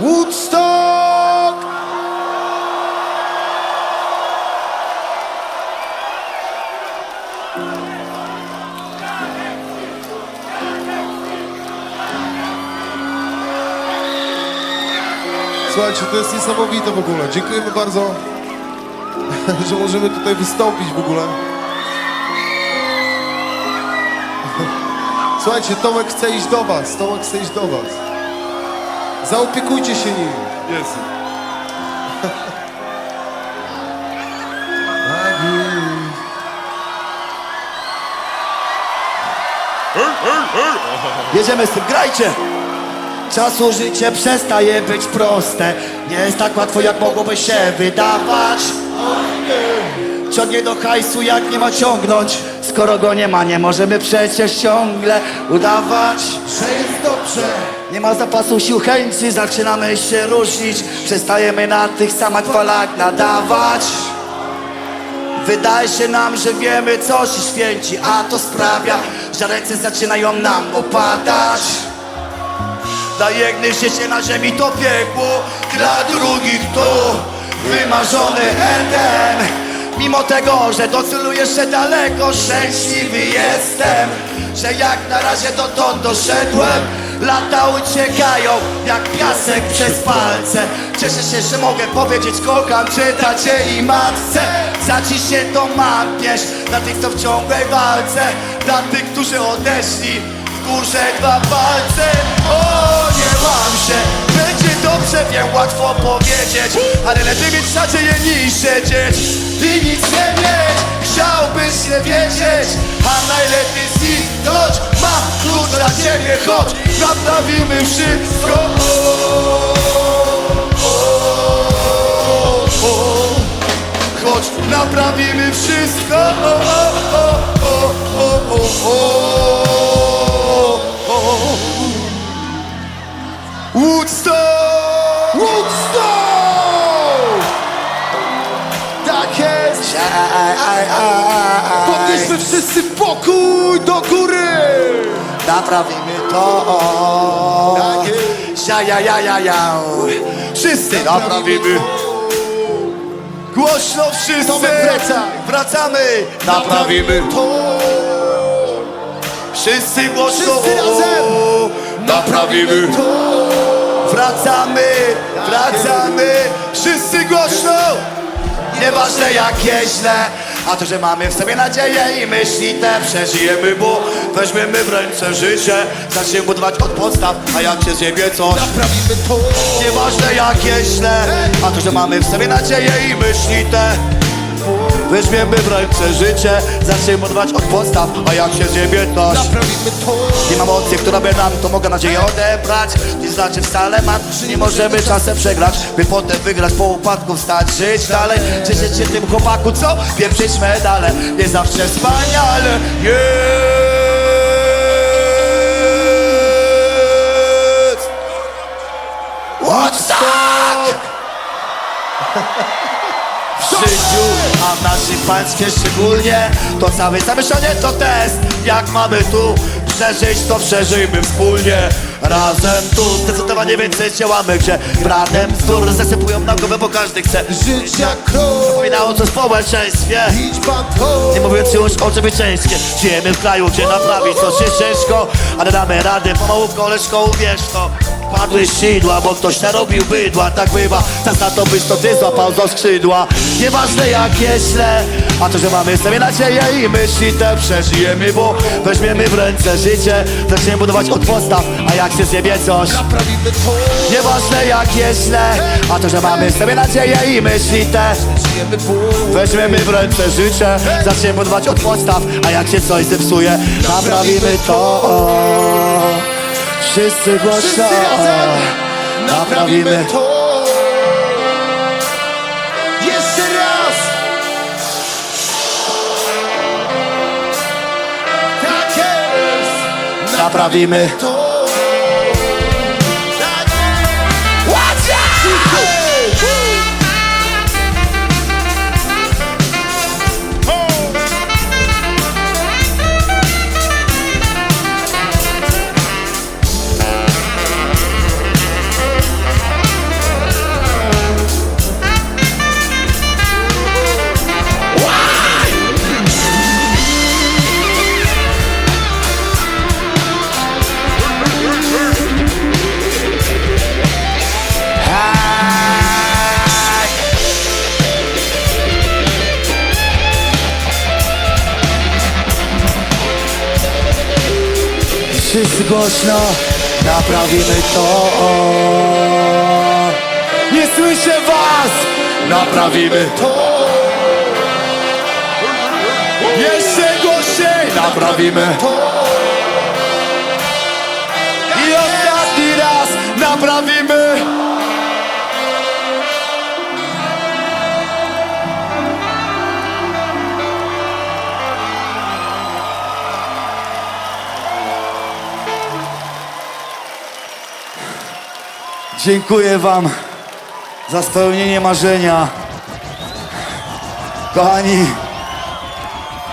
Woodstock! Słuchajcie, to jest niesamowite w ogóle. Dziękujemy bardzo, że możemy tutaj wystąpić w ogóle. Słuchajcie, Tomek chce iść do was. Tomek chce iść do was. Zaopiekujcie się nim. Jest. Jedziemy z tym, grajcie! Czasu życie przestaje być proste Nie jest tak łatwo jak mogłoby się wydawać Ciągnie do hajsu jak nie ma ciągnąć Skoro go nie ma, nie możemy przecież ciągle udawać Że jest dobrze. Nie ma zapasu sił chęci, zaczynamy się różnić. Przestajemy na tych samych falach nadawać. Wydaje się nam, że wiemy co się święci A to sprawia, że ręce zaczynają nam opadać. Dla jednych życie na ziemi to piekło Dla drugich to wymarzony Eden Mimo tego, że do celu jeszcze daleko Szczęśliwy jestem Że jak na razie dotąd doszedłem Lata uciekają jak piasek przez palce. Cieszę się, że mogę powiedzieć kocham cię tacie i matce. Za dziś się to mam Dla tych, co w ciągłej walce. Dla tych, którzy odeszli w górze dwa palce. O, nie mam się. Będzie dobrze, wiem, łatwo powiedzieć. Ale lepiej mieć nadzieję niż siedzieć I nic nie mieć Chciałbyś nie wiedzieć A najlepiej zniknąć Mam klucz dla ciebie, chodź Naprawimy wszystko. Chodź, naprawimy wszystko. Woodstock! Podnieśmy wszyscy pokój do góry! Naprawimy to. Tak. Ja, ja, ja, ja, ja. Wszyscy naprawimy. Głośno wszyscy. Wracaj. Wracamy. Naprawimy to! Wszyscy głośno. Wszyscy razem. Naprawimy Wracamy, wracamy. Wszyscy głośno Nieważne jak źle A to, że mamy w sobie nadzieję i myśli te przeżyjemy Bo weźmiemy w ręce życie Zaczniemy budować od podstaw A jak się zjebie coś Naprawimy to! Nieważne jak źle A to, że mamy w sobie nadzieję i myśli te Weźmiemy w ręce życie Zaczniemy budować od podstaw A jak się zjebie coś. Naprawimy to! nie mam opcji, która by nam to mogła nadzieję odebrać. Nie znaczy wcale mat, nie możemy czasem przegrać By potem wygrać po upadku, wstać, żyć dalej. Cieszyć się tym chłopaku, co pieprzyć medale. Nie zawsze wspaniale, jest naszym państwie szczególnie To całe zamieszanie to test. Jak mamy tu przeżyć, to przeżyjmy wspólnie Razem tu. Zdecydowanie więcej działamy Gdzie bratem bzdur zasypują na głowę, bo każdy chce Żyć jak król! Wspominało co społeczeństwie. Idź pan to! nie mówiąc już o człowieczeństwie Żyjemy w kraju, gdzie naprawić to się ciężko Ale damy radę, pomału koleżko, uwierz to. Padły sidła, bo ktoś narobił bydła. Tak bywa, czas na to byś to ty złapał za skrzydła. Nieważne jak jest źle A to, że mamy sobie nadzieję i myśli te przeżyjemy Bo weźmiemy w ręce życie. Zaczniemy budować od podstaw A jak się zjebie coś? Naprawimy to! Nieważne jak jest źle A to, że mamy sobie nadzieję i myśli te Weźmiemy w ręce życie, zaczniemy budować od podstaw, a jak się coś zepsuje, naprawimy to. Wszyscy głośno, naprawimy to. Naprawimy Wszyscy głośno naprawimy to. Nie słyszę was! Naprawimy to. Jeszcze głośniej naprawimy to. I ostatni raz naprawimy. Dziękuję Wam za spełnienie marzenia. Kochani,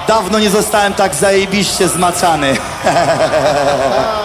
dawno nie zostałem tak zajebiście zmacany.